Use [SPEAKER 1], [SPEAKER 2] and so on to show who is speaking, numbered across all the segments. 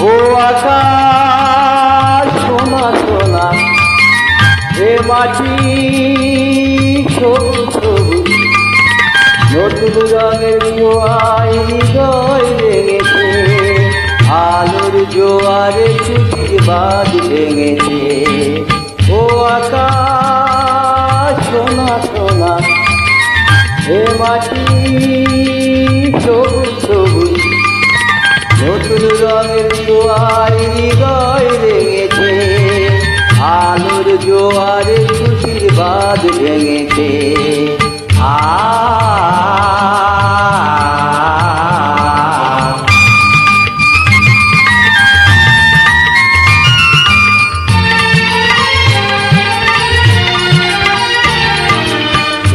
[SPEAKER 1] ও আকাশ সোনা সোনা এ মাটি সবুজ সবুজ নতুন রঙের জোয়ার হৃদয় ভেঙেছে, আলোর জোয়ারে চুটির বাদ ভেঙেছে। ও আকাশ সোনা সোনা এ মাটি সবুজ সবুজ নতুন রঙের জোয়ার হৃদয় ভেঙেছে, আলোর জোয়ারে খুশির বাদ ভেঙেছে।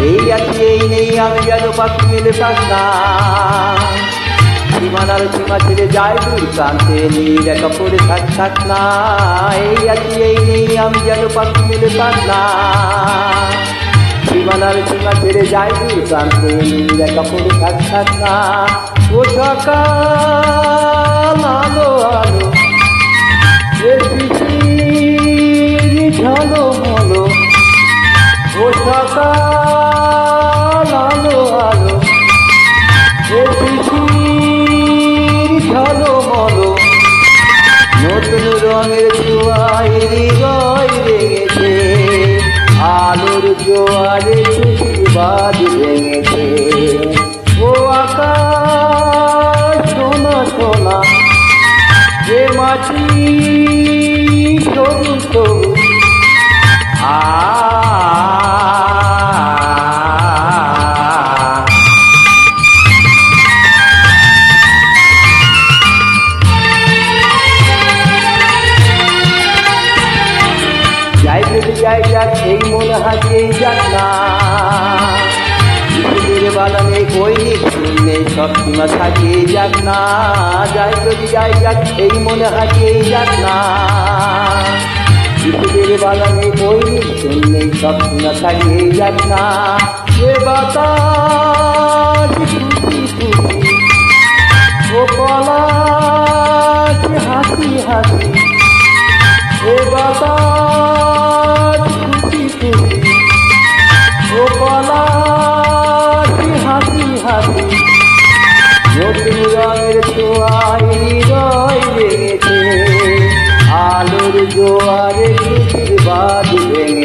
[SPEAKER 1] এই আছি, এই নেই, আমি যেন পাখি মেলে থাকনা সীমানার সীমা ছেড়ে যায় দূর প্রান্তে। নীল এক করে থাক থাক না, এই আছি এই নেই আমি যেন পাখি মেলে থাকনা সীমানার সীমা ছেড়ে যায় দূর প্রান্তে, নীল এক করে থাক থাক না। ও সকাল আলো আলো রঙের জোয়ার হৃদয় রেঙেছে আলোর জোয়ারে বাদ ভেঙেছে। ও আকাশ সোনা সোনা যে মাটি যাই যাক এই মনে যাক না। বাগানে কই নেই সব সীমা থাকিয়ে যাক না। যাই যদি যাই যাক, এই মনে হারিয়েই যাক না। শিশুদের বাগানে কই নেই সব সীমা থাকিয়ে যাক না। এ বাতাস ও কলা জোয়ারে পৃথিবীর বাদ ভেঙে